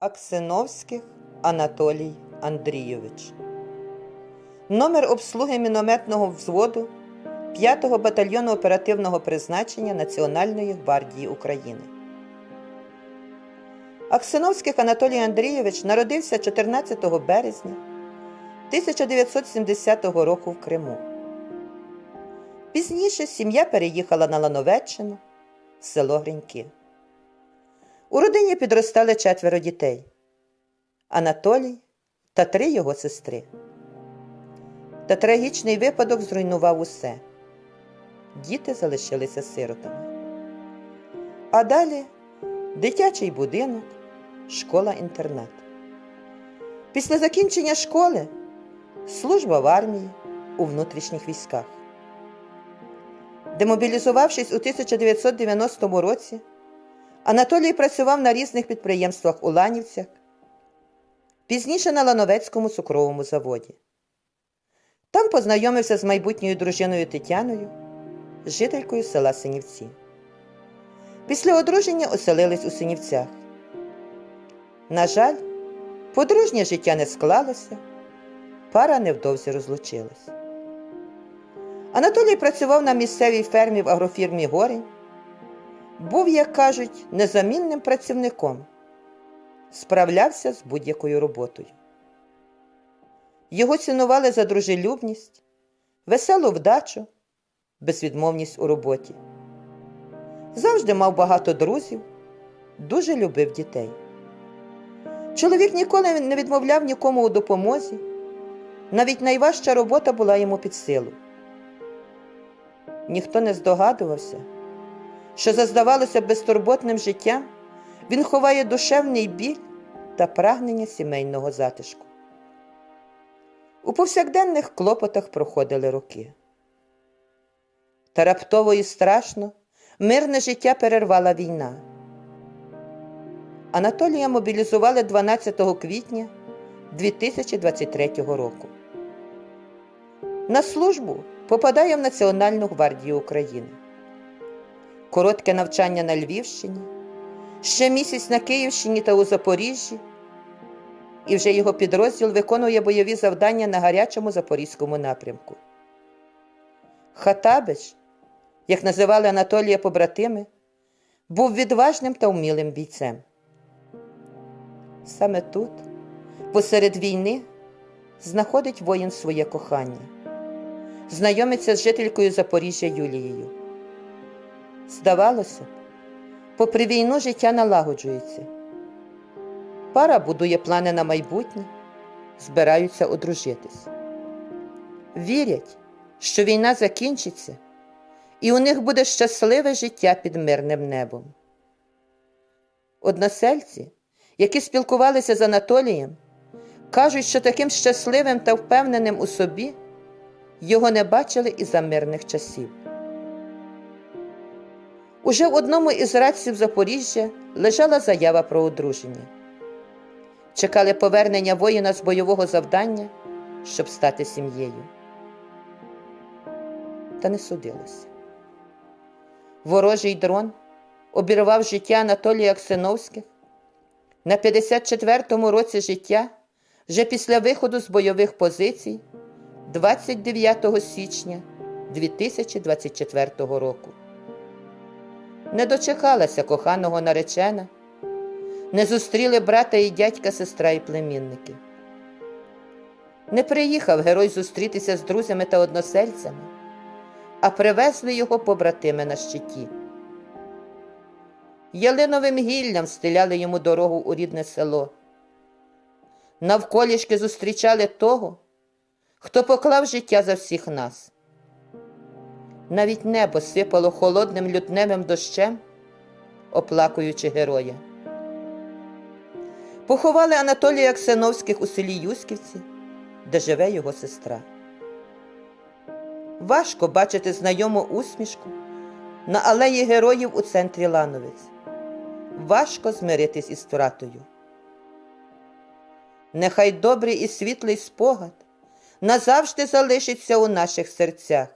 Аксиновських Анатолій Андрійович. Номер обслуги мінометного взводу 5-го батальйону оперативного призначення Національної гвардії України. Аксиновських Анатолій Андрійович народився 14 березня 1970 року в Криму. Пізніше сім'я переїхала на Лановеччину, в село Гриньки. У родині підростали четверо дітей Анатолій та три його сестри. Та трагічний випадок зруйнував усе. Діти залишилися сиротами. А далі дитячий будинок, школа-інтернат. Після закінчення школи служба в армії у внутрішніх військах. Демобілізувавшись у 1990 році, Анатолій працював на різних підприємствах у Ланівцях, пізніше на Лановецькому цукровому заводі. Там познайомився з майбутньою дружиною Тетяною, жителькою села Синівці. Після одруження оселились у Синівцях. На жаль, подружнє життя не склалося, пара невдовзі розлучилась. Анатолій працював на місцевій фермі в агрофірмі Горень був, як кажуть, незамінним працівником, справлявся з будь-якою роботою. Його цінували за дружелюбність, веселу вдачу, безвідмовність у роботі. Завжди мав багато друзів, дуже любив дітей. Чоловік ніколи не відмовляв нікому у допомозі, навіть найважча робота була йому під силу. Ніхто не здогадувався що за здавалося безтурботним життям, він ховає душевний біль та прагнення сімейного затишку. У повсякденних клопотах проходили роки. Та раптово і страшно мирне життя перервала війна. Анатолія мобілізували 12 квітня 2023 року. На службу попадає в Національну гвардію України коротке навчання на Львівщині, ще місяць на Київщині та у Запоріжжі, і вже його підрозділ виконує бойові завдання на гарячому запорізькому напрямку. Хатабич, як називали Анатолія побратими, був відважним та вмілим бійцем. Саме тут, посеред війни, знаходить воїн своє кохання, знайомиться з жителькою Запоріжжя Юлією. Здавалося б, попри війну життя налагоджується. Пара будує плани на майбутнє, збираються одружитись. Вірять, що війна закінчиться, і у них буде щасливе життя під мирним небом. Односельці, які спілкувалися з Анатолієм, кажуть, що таким щасливим та впевненим у собі його не бачили і за мирних часів. Уже в одному із радців Запоріжжя лежала заява про одруження. Чекали повернення воїна з бойового завдання, щоб стати сім'єю. Та не судилося. Ворожий дрон обірвав життя Анатолія Аксиновських на 54-му році життя вже після виходу з бойових позицій 29 січня 2024 року не дочекалася коханого наречена, не зустріли брата і дядька, сестра і племінники. Не приїхав герой зустрітися з друзями та односельцями, а привезли його побратими на щиті. Ялиновим гіллям стиляли йому дорогу у рідне село. Навколішки зустрічали того, хто поклав життя за всіх нас. Навіть небо сипало холодним лютневим дощем, оплакуючи героя. Поховали Анатолія Ксеновських у селі Юськівці, де живе його сестра. Важко бачити знайому усмішку на алеї героїв у центрі Лановець. Важко змиритись із втратою. Нехай добрий і світлий спогад назавжди залишиться у наших серцях.